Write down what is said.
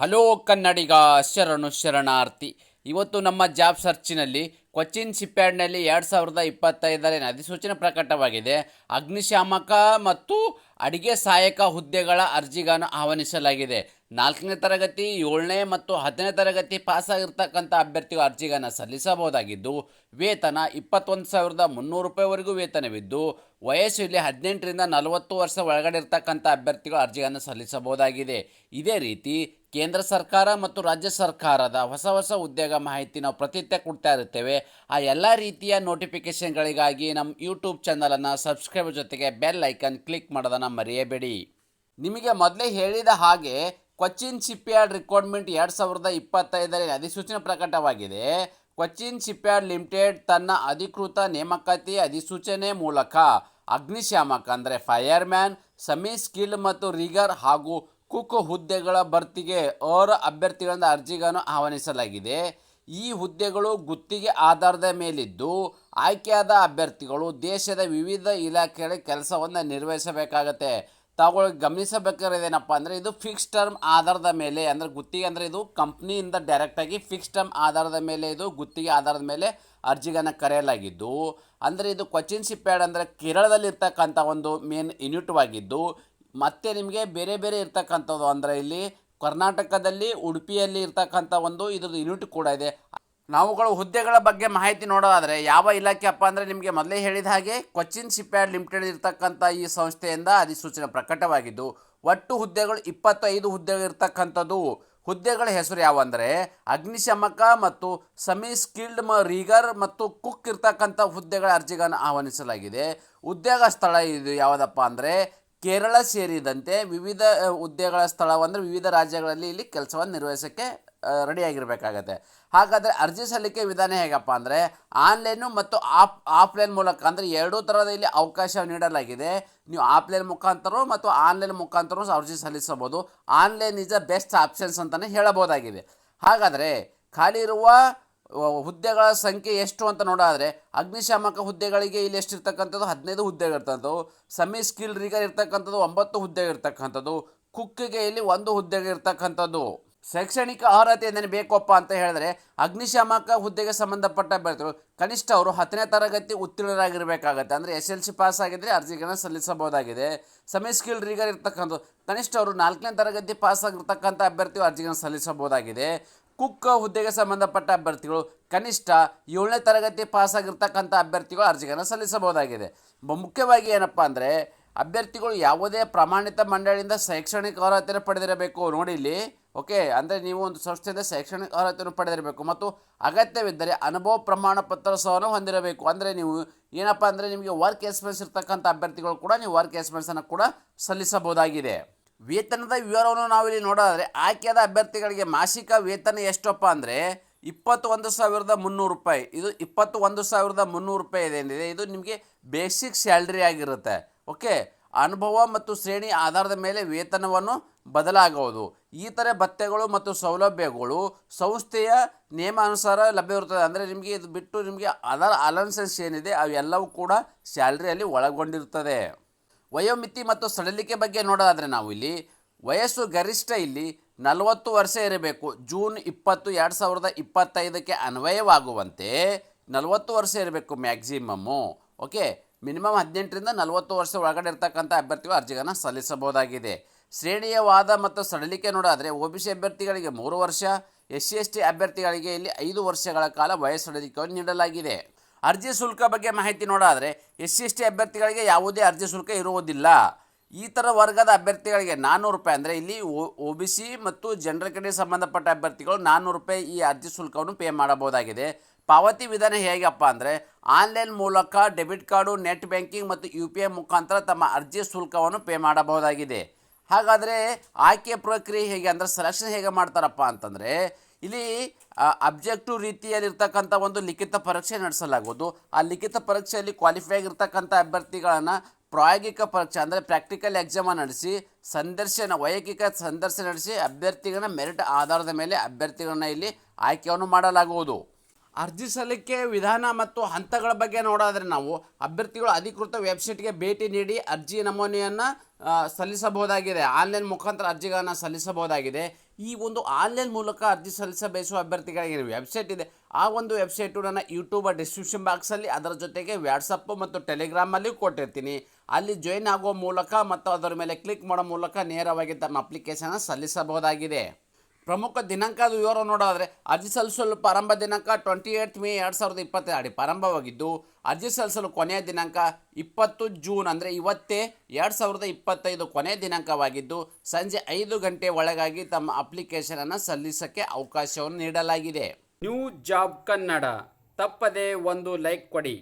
Hello ಕನ್ನಡಿಗ ಶರಣು ಶರಣಾರ್ಥಿ. ಇವತ್ತು ನಮ್ಮ ಜಾಬ್ ಸರ್ಚಿನಲ್ಲಿ ಕೊಚ್ಚಿನ್ ಶಿಪ್ಯಾರ್ಡ್ನಲ್ಲಿ ಎರಡು ಸಾವಿರದ ಇಪ್ಪತ್ತೈದರಲ್ಲಿ ಅಧಿಸೂಚನೆ ಪ್ರಕಟವಾಗಿದೆ. ಅಗ್ನಿಶಾಮಕ ಮತ್ತು ಅಡಿಗೆ ಸಹಾಯಕ ಹುದ್ದೆಗಳ ಅರ್ಜಿಗಳನ್ನು ಆಹ್ವಾನಿಸಲಾಗಿದೆ. ನಾಲ್ಕನೇ ತರಗತಿ, ಏಳನೇ ಮತ್ತು ಹತ್ತನೇ ತರಗತಿ ಪಾಸಾಗಿರ್ತಕ್ಕಂಥ ಅಭ್ಯರ್ಥಿಗಳು ಅರ್ಜಿಗಳನ್ನು ಸಲ್ಲಿಸಬಹುದಾಗಿದ್ದು, ವೇತನ ಇಪ್ಪತ್ತೊಂದು ಸಾವಿರದ ಮುನ್ನೂರು ರೂಪಾಯಿವರೆಗೂ ವೇತನವಿದ್ದು ವಯಸ್ಸು ಇಲ್ಲಿ ಹದಿನೆಂಟರಿಂದ ನಲವತ್ತು ವರ್ಷ ಒಳಗಡೆ ಇರ್ತಕ್ಕಂಥ ಅಭ್ಯರ್ಥಿಗಳು ಅರ್ಜಿಗಳನ್ನು ಸಲ್ಲಿಸಬಹುದಾಗಿದೆ. ಇದೇ ರೀತಿ ಕೇಂದ್ರ ಸರ್ಕಾರ ಮತ್ತು ರಾಜ್ಯ ಸರ್ಕಾರದ ಹೊಸ ಹೊಸ ಉದ್ಯೋಗ ಮಾಹಿತಿ ನಾವು ಪ್ರತಿನಿತ್ಯ ಕೊಡ್ತಾ ಇರುತ್ತೇವೆ. ಆ ಎಲ್ಲ ರೀತಿಯ ನೋಟಿಫಿಕೇಷನ್ಗಳಿಗಾಗಿ ನಮ್ಮ ಯೂಟ್ಯೂಬ್ ಚಾನಲನ್ನು ಸಬ್ಸ್ಕ್ರೈಬ್ ಜೊತೆಗೆ ಬೆಲ್ ಐಕನ್ ಕ್ಲಿಕ್ ಮಾಡೋದನ್ನು ಮರೆಯಬೇಡಿ. ನಿಮಗೆ ಮೊದಲೇ ಹೇಳಿದ ಹಾಗೆ ಕೊಚ್ಚಿನ್ ಶಿಪ್ಯಾರ್ಡ್ ರಿಕ್ವೈರ್ಮೆಂಟ್ ಎರಡು ಸಾವಿರದ ಇಪ್ಪತ್ತೈದರಲ್ಲಿ ಅಧಿಸೂಚನೆ ಪ್ರಕಟವಾಗಿದೆ. ಕೊಚ್ಚಿನ್ ಶಿಪ್ಯಾರ್ಡ್ ಲಿಮಿಟೆಡ್ ತನ್ನ ಅಧಿಕೃತ ನೇಮಕಾತಿ ಅಧಿಸೂಚನೆ ಮೂಲಕ ಅಗ್ನಿಶಾಮಕ ಅಂದರೆ ಫೈರ್ಮ್ಯಾನ್, ಸೆಮಿ ಸ್ಕಿಲ್ ಮತ್ತು ರಿಗರ್ ಹಾಗೂ ಕುಕ್ ಹುದ್ದೆಗಳ ಭರ್ತಿಗೆ ಅವರ ಅಭ್ಯರ್ಥಿಗಳಿಂದ ಅರ್ಜಿಗಳನ್ನು ಆಹ್ವಾನಿಸಲಾಗಿದೆ. ಈ ಹುದ್ದೆಗಳು ಗುತ್ತಿಗೆ ಆಧಾರದ ಮೇಲಿದ್ದು, ಆಯ್ಕೆಯಾದ ಅಭ್ಯರ್ಥಿಗಳು ದೇಶದ ವಿವಿಧ ಇಲಾಖೆಗಳ ಕೆಲಸವನ್ನು ನಿರ್ವಹಿಸಬೇಕಾಗತ್ತೆ. ತಾವುಗಳು ಗಮನಿಸಬೇಕಾಗಿರೋದೇನಪ್ಪ ಅಂದರೆ ಇದು ಫಿಕ್ಸ್ ಟರ್ಮ್ ಆಧಾರದ ಮೇಲೆ ಅಂದರೆ ಗುತ್ತಿಗೆ ಅಂದರೆ ಇದು ಕಂಪ್ನಿಯಿಂದ ಡೈರೆಕ್ಟಾಗಿ ಫಿಕ್ಸ್ ಟರ್ಮ್ ಆಧಾರದ ಮೇಲೆ ಇದು ಗುತ್ತಿಗೆ ಆಧಾರದ ಮೇಲೆ ಅರ್ಜಿಗಳನ್ನು ಕರೆಯಲಾಗಿದ್ದು, ಅಂದರೆ ಇದು ಕೊಚ್ಚಿನ್ ಸಿಪ್ಯಾಡ್ ಅಂದರೆ ಕೇರಳದಲ್ಲಿ ಇರ್ತಕ್ಕಂಥ ಒಂದು ಮೇನ್ ಯೂನಿಟ್ವಾಗಿದ್ದು ಮತ್ತೆ ನಿಮಗೆ ಬೇರೆ ಬೇರೆ ಇರ್ತಕ್ಕಂಥದ್ದು ಅಂದರೆ ಇಲ್ಲಿ ಕರ್ನಾಟಕದಲ್ಲಿ ಉಡುಪಿಯಲ್ಲಿ ಇರ್ತಕ್ಕಂಥ ಒಂದು ಇದ್ರದ್ದು ಯೂನಿಟ್ ಕೂಡ ಇದೆ. ನಾವುಗಳು ಹುದ್ದೆಗಳ ಬಗ್ಗೆ ಮಾಹಿತಿ ನೋಡೋದಾದರೆ ಯಾವ ಇಲಾಖೆ ಅಪ್ಪ ಅಂದರೆ ನಿಮಗೆ ಮೊದಲೇ ಹೇಳಿದ ಹಾಗೆ ಕೊಚ್ಚಿನ್ ಶಿಪ್ಯಾರ್ಡ್ ಲಿಮಿಟೆಡ್ ಇರತಕ್ಕಂಥ ಈ ಸಂಸ್ಥೆಯಿಂದ ಅಧಿಸೂಚನೆ ಪ್ರಕಟವಾಗಿದ್ದು, ಒಟ್ಟು ಹುದ್ದೆಗಳು ಇಪ್ಪತ್ತೈದು ಹುದ್ದೆಗಳು ಇರ್ತಕ್ಕಂಥದ್ದು. ಹುದ್ದೆಗಳ ಹೆಸರು ಯಾವಂದರೆ ಅಗ್ನಿಶಮಕ ಮತ್ತು ಸಮಿ ಸ್ಕಿಲ್ಡ್ ಮ, ರೀಗರ್ ಮತ್ತು ಕುಕ್ ಇರ್ತಕ್ಕಂಥ ಹುದ್ದೆಗಳ ಅರ್ಜಿಗಳನ್ನು ಆಹ್ವಾನಿಸಲಾಗಿದೆ. ಉದ್ಯೋಗ ಸ್ಥಳ ಇದು ಯಾವುದಪ್ಪ ಅಂದರೆ ಕೇರಳ ಸೇರಿದಂತೆ ವಿವಿಧ ಹುದ್ದೆಗಳ ಸ್ಥಳವಂದರೆ ವಿವಿಧ ರಾಜ್ಯಗಳಲ್ಲಿ ಇಲ್ಲಿ ಕೆಲಸವನ್ನು ನಿರ್ವಹಿಸೋಕ್ಕೆ ರೆಡಿಯಾಗಿರಬೇಕಾಗತ್ತೆ ಹಾಗಾದರೆ ಅರ್ಜಿ ಸಲ್ಲಿಕೆ ವಿಧಾನ ಹೇಗಪ್ಪ ಅಂದರೆ ಆನ್ಲೈನು ಮತ್ತು ಆಫ್, ಆಫ್ಲೈನ್ ಮೂಲಕ ಅಂದರೆ ಎರಡೂ ಥರದ ಇಲ್ಲಿ ಅವಕಾಶ ನೀಡಲಾಗಿದೆ. ನೀವು ಆಫ್ಲೈನ್ ಮುಖಾಂತರ ಮತ್ತು ಆನ್ಲೈನ್ ಮುಖಾಂತರ ಅರ್ಜಿ ಸಲ್ಲಿಸಬಹುದು. Online is the best options ಅಂತಲೇ ಹೇಳಬಹುದಾಗಿದೆ. ಹಾಗಾದರೆ ಖಾಲಿ ಇರುವ ಹುದ್ದೆಗಳ ಸಂಖ್ಯೆ ಎಷ್ಟು ಅಂತ ನೋಡಾದರೆ ಅಗ್ನಿಶಾಮಕ ಹುದ್ದೆಗಳಿಗೆ ಇಲ್ಲಿ ಎಷ್ಟು ಇರ್ತಕ್ಕಂಥದ್ದು ಹದಿನೈದು ಹುದ್ದೆಗಳು ಇರ್ತಕ್ಕಂಥದ್ದು ಸೆಮಿ ಸ್ಕಿಲ್ ರೀಗರ್ ಇರ್ತಕ್ಕಂಥದ್ದು ಒಂಬತ್ತು ಹುದ್ದೆಗಳಿರ್ತಕ್ಕಂಥದ್ದು. ಕುಕ್ಕಿಗೆ ಇಲ್ಲಿ ಒಂದು ಹುದ್ದೆಗೆ ಇರ್ತಕ್ಕಂಥದ್ದು ಶೈಕ್ಷಣಿಕ ಅರ್ಹತೆ ಏನೇನು ಬೇಕಪ್ಪ ಅಂತ ಹೇಳಿದ್ರೆ ಅಗ್ನಿಶಾಮಕ ಹುದ್ದೆಗೆ ಸಂಬಂಧಪಟ್ಟ ಅಭ್ಯರ್ಥಿಗಳು ಕನಿಷ್ಠ ಅವರು ಹತ್ತನೇ ತರಗತಿ ಉತ್ತೀರ್ಣರಾಗಿರಬೇಕಾಗತ್ತೆ. ಅಂದರೆ ಎಸ್ ಎಲ್ ಸಿ ಪಾಸ್ ಆಗಿದ್ದರೆ ಅರ್ಜಿಗಳನ್ನು ಸಲ್ಲಿಸಬಹುದಾಗಿದೆ. ಸೆಮಿ ಸ್ಕಿಲ್ ರೀಗರ್ ಇರ್ತಕ್ಕಂಥ ಕನಿಷ್ಠ ಅವರು ನಾಲ್ಕನೇ ತರಗತಿ ಪಾಸ್ ಆಗಿರ್ತಕ್ಕಂಥ ಅಭ್ಯರ್ಥಿಗಳು ಅರ್ಜಿಗಳನ್ನು ಸಲ್ಲಿಸಬಹುದಾಗಿದೆ. ಕುಕ್ಕ ಹುದ್ದೆಗೆ ಸಂಬಂಧಪಟ್ಟ ಅಭ್ಯರ್ಥಿಗಳು ಕನಿಷ್ಠ ಏಳನೇ ತರಗತಿ ಪಾಸ್ ಆಗಿರ್ತಕ್ಕಂಥ ಅಭ್ಯರ್ಥಿಗಳು ಅರ್ಜಿಗಳನ್ನು ಸಲ್ಲಿಸಬಹುದಾಗಿದೆ. ಮುಖ್ಯವಾಗಿ ಏನಪ್ಪ ಅಂದರೆ ಅಭ್ಯರ್ಥಿಗಳು ಯಾವುದೇ ಪ್ರಮಾಣಿತ ಮಂಡಳಿಯಿಂದ ಶೈಕ್ಷಣಿಕ ಅರ್ಹತೆಯನ್ನು ಪಡೆದಿರಬೇಕು. ನೋಡಿ ಓಕೆ, ಅಂದರೆ ನೀವು ಒಂದು ಸಂಸ್ಥೆಯಿಂದ ಶೈಕ್ಷಣಿಕ ಅರ್ಹತೆಯನ್ನು ಪಡೆದಿರಬೇಕು ಮತ್ತು ಅಗತ್ಯವಿದ್ದರೆ ಅನುಭವ ಪ್ರಮಾಣ ಪತ್ರ ಹೊಂದಿರಬೇಕು. ಅಂದರೆ ನೀವು ಏನಪ್ಪ ಅಂದರೆ ನಿಮಗೆ ವರ್ಕ್ ಎಕ್ಸ್ಪೀರಿಯನ್ಸ್ ಇರ್ತಕ್ಕಂಥ ಅಭ್ಯರ್ಥಿಗಳು ಕೂಡ ನೀವು ವರ್ಕ್ ಎಕ್ಸ್ಪೀರಿಯನ್ಸನ್ನು ಕೂಡ ಸಲ್ಲಿಸಬಹುದಾಗಿದೆ. ವೇತನದ ವಿವರವನ್ನು ನಾವಿಲ್ಲಿ ನೋಡೋದಾದರೆ ಆಯ್ಕೆಯಾದ ಅಭ್ಯರ್ಥಿಗಳಿಗೆ ಮಾಸಿಕ ವೇತನ ಎಷ್ಟಪ್ಪ ಅಂದರೆ ಇಪ್ಪತ್ತೊಂದು ಸಾವಿರದ ಮುನ್ನೂರು ರೂಪಾಯಿ. ಇದು ಇಪ್ಪತ್ತು ಒಂದು ಸಾವಿರದ ಮುನ್ನೂರು ರೂಪಾಯಿ ಏನಿದೆ ಇದು ನಿಮಗೆ ಬೇಸಿಕ್ ಸ್ಯಾಲ್ರಿ ಆಗಿರುತ್ತೆ. ಓಕೆ ಅನುಭವ ಮತ್ತು ಶ್ರೇಣಿ ಆಧಾರದ ಮೇಲೆ ವೇತನವನ್ನು ಬದಲಾಗುವುದು ಈ ಥರ ಭತ್ಯೆಗಳು ಮತ್ತು ಸೌಲಭ್ಯಗಳು ಸಂಸ್ಥೆಯ ನಿಯಮಾನುಸಾರ ಲಭ್ಯವಿರುತ್ತದೆ. ಅಂದರೆ ನಿಮಗೆ ಇದು ಬಿಟ್ಟು ನಿಮಗೆ ಅದರ ಅಲೌನ್ಸಸ್ ಏನಿದೆ, ಅವೆಲ್ಲವೂ ಕೂಡ ಸ್ಯಾಲ್ರಿಯಲ್ಲಿ ಒಳಗೊಂಡಿರುತ್ತದೆ. ವಯೋಮಿತಿ ಮತ್ತು ಸಡಲಿಕೆ ಬಗ್ಗೆ ನೋಡೋದಾದರೆ ನಾವು ಇಲ್ಲಿ ವಯಸ್ಸು ಗರಿಷ್ಠ ಇಲ್ಲಿ ನಲವತ್ತು ವರ್ಷ ಇರಬೇಕು. ಜೂನ್ ಇಪ್ಪತ್ತು, ಎರಡು ಸಾವಿರದ ಇಪ್ಪತ್ತೈದಕ್ಕೆ ಅನ್ವಯವಾಗುವಂತೆ ನಲವತ್ತು ವರ್ಷ ಇರಬೇಕು ಮ್ಯಾಕ್ಸಿಮಮ್ಮು ಓಕೆ ಮಿನಿಮಮ್ ಹದಿನೆಂಟರಿಂದ ನಲವತ್ತು ವರ್ಷ ಒಳಗಡೆ ಇರ್ತಕ್ಕಂಥ ಅಭ್ಯರ್ಥಿಗಳು ಅರ್ಜಿಗಳನ್ನು ಸಲ್ಲಿಸಬಹುದಾಗಿದೆ. ಶ್ರೇಣಿಯ ವಾದ ಮತ್ತು ಸಡಲಿಕೆ ನೋಡಾದರೆ ಒ ಬಿ ಸಿ ಅಭ್ಯರ್ಥಿಗಳಿಗೆ ಮೂರು ವರ್ಷ, ಎಸ್ ಸಿ, ಎಸ್ ಟಿ ಅಭ್ಯರ್ಥಿಗಳಿಗೆ ಇಲ್ಲಿ ಐದು ವರ್ಷಗಳ ಕಾಲ ವಯಸ್ಸು ಸಡಿಲಿಕೆಯನ್ನು ನೀಡಲಾಗಿದೆ. ಅರ್ಜಿ ಶುಲ್ಕ ಬಗ್ಗೆ ಮಾಹಿತಿ ನೋಡಾದರೆ ಎಸ್ ಸಿ, ಎಸ್ ಟಿ ಅಭ್ಯರ್ಥಿಗಳಿಗೆ ಯಾವುದೇ ಅರ್ಜಿ ಶುಲ್ಕ ಇರುವುದಿಲ್ಲ. ಈ ಥರ ವರ್ಗದ ಅಭ್ಯರ್ಥಿಗಳಿಗೆ ನಾನ್ನೂರು ರೂಪಾಯಿ ಅಂದರೆ ಇಲ್ಲಿ ಒ ಬಿ ಸಿ ಮತ್ತು ಜನರ ಕಡೆ ಸಂಬಂಧಪಟ್ಟ ಅಭ್ಯರ್ಥಿಗಳು ನಾನ್ನೂರು ರೂಪಾಯಿ ಈ ಅರ್ಜಿ ಶುಲ್ಕವನ್ನು ಪೇ ಮಾಡಬಹುದಾಗಿದೆ. ಪಾವತಿ ವಿಧಾನ ಹೇಗಪ್ಪ ಅಂದರೆ ಆನ್ಲೈನ್ ಮೂಲಕ ಡೆಬಿಟ್ ಕಾರ್ಡು, ನೆಟ್ ಬ್ಯಾಂಕಿಂಗ್ ಮತ್ತು ಯು ಪಿ ಐ ಮುಖಾಂತರ ತಮ್ಮ ಅರ್ಜಿ ಶುಲ್ಕವನ್ನು ಪೇ ಮಾಡಬಹುದಾಗಿದೆ. ಹಾಗಾದರೆ ಆಯ್ಕೆ ಪ್ರಕ್ರಿಯೆ ಹೇಗೆ ಅಂದರೆ ಸೆಲೆಕ್ಷನ್ ಹೇಗೆ ಮಾಡ್ತಾರಪ್ಪ ಅಂತಂದರೆ ಇಲ್ಲಿ ಅಬ್ಜೆಕ್ಟಿವ್ ರೀತಿಯಲ್ಲಿರ್ತಕ್ಕಂಥ ಒಂದು ಲಿಖಿತ ಪರೀಕ್ಷೆ ನಡೆಸಲಾಗುವುದು. ಆ ಲಿಖಿತ ಪರೀಕ್ಷೆಯಲ್ಲಿ ಕ್ವಾಲಿಫೈ ಆಗಿರ್ತಕ್ಕಂಥ ಅಭ್ಯರ್ಥಿಗಳನ್ನು ಪ್ರಾಯೋಗಿಕ ಪರೀಕ್ಷೆ ಅಂದರೆ ಪ್ರಾಕ್ಟಿಕಲ್ ಎಕ್ಸಾಮ ನಡೆಸಿ, ಸಂದರ್ಶನ, ವೈಯಕ್ತಿಕ ಸಂದರ್ಶನ ನಡೆಸಿ, ಅಭ್ಯರ್ಥಿಗಳನ್ನ ಮೆರಿಟ್ ಆಧಾರದ ಮೇಲೆ ಅಭ್ಯರ್ಥಿಗಳನ್ನ ಇಲ್ಲಿ ಆಯ್ಕೆಯನ್ನು ಮಾಡಲಾಗುವುದು. ಅರ್ಜಿ ಸಲ್ಲಿಕೆ ವಿಧಾನ ಮತ್ತು ಹಂತಗಳ ಬಗ್ಗೆ ನೋಡೋದರೆ ನಾವು ಅಭ್ಯರ್ಥಿಗಳು ಅಧಿಕೃತ ವೆಬ್ಸೈಟ್ಗೆ ಭೇಟಿ ನೀಡಿ ಅರ್ಜಿ ನಮೂನೆಯನ್ನು ಸಲ್ಲಿಸಬಹುದಾಗಿದೆ. ಆನ್ಲೈನ್ ಮುಖಾಂತರ ಅರ್ಜಿಗಳನ್ನು ಸಲ್ಲಿಸಬಹುದಾಗಿದೆ. ಈ ಒಂದು ಆನ್ಲೈನ್ ಮೂಲಕ ಅರ್ಜಿ ಸಲ್ಲಿಸ ಬಯಸುವ ಅಭ್ಯರ್ಥಿಗಳಿಗೆ ವೆಬ್ಸೈಟ್ ಇದೆ. ಆ ಒಂದು ವೆಬ್ಸೈಟು ನನ್ನ ಯೂಟ್ಯೂಬ್ ಡಿಸ್ಕ್ರಿಪ್ಷನ್ ಬಾಕ್ಸಲ್ಲಿ, ಅದರ ಜೊತೆಗೆ ವ್ಯಾಟ್ಸಪ್ಪು ಮತ್ತು ಟೆಲಿಗ್ರಾಮಲ್ಲಿ ಕೊಟ್ಟಿರ್ತೀನಿ. ಅಲ್ಲಿ ಜಾಯಿನ್ ಆಗುವ ಮೂಲಕ ಮತ್ತು ಅದರ ಮೇಲೆ ಕ್ಲಿಕ್ ಮಾಡೋ ಮೂಲಕ ನೇರವಾಗಿ ತಮ್ಮ ಅಪ್ಲಿಕೇಶನ್ ಸಲ್ಲಿಸಬಹುದಾಗಿದೆ. ಪ್ರಮುಖ ದಿನಾಂಕದ ವಿವರ ನೋಡೋದಾದರೆ ಅರ್ಜಿ ಸಲ್ಲಿಸಲು ಪ್ರಾರಂಭ ದಿನಾಂಕ ಟ್ವೆಂಟಿ ಏಯ್ಟ್ ಮೇ ಎರಡು ಸಾವಿರದ ಇಪ್ಪತ್ತೆರಡು. ಪ್ರಾರಂಭವಾಗಿದ್ದು, ಅರ್ಜಿ ಸಲ್ಲಿಸಲು ಕೊನೆಯ ದಿನಾಂಕ ಇಪ್ಪತ್ತು ಜೂನ್ ಅಂದರೆ ಇವತ್ತೇ ಎರಡು ಸಾವಿರದ ಇಪ್ಪತ್ತೈದು ಕೊನೆಯ ದಿನಾಂಕವಾಗಿದ್ದು, ಸಂಜೆ ಐದು ಗಂಟೆ ಒಳಗಾಗಿ ತಮ್ಮ ಅಪ್ಲಿಕೇಶನನ್ನು ಸಲ್ಲಿಸೋಕ್ಕೆ ಅವಕಾಶವನ್ನು ನೀಡಲಾಗಿದೆ. New job Kannada. ತಪ್ಪದೆ ಒಂದು ಲೈಕ್ ಕೊಡಿ.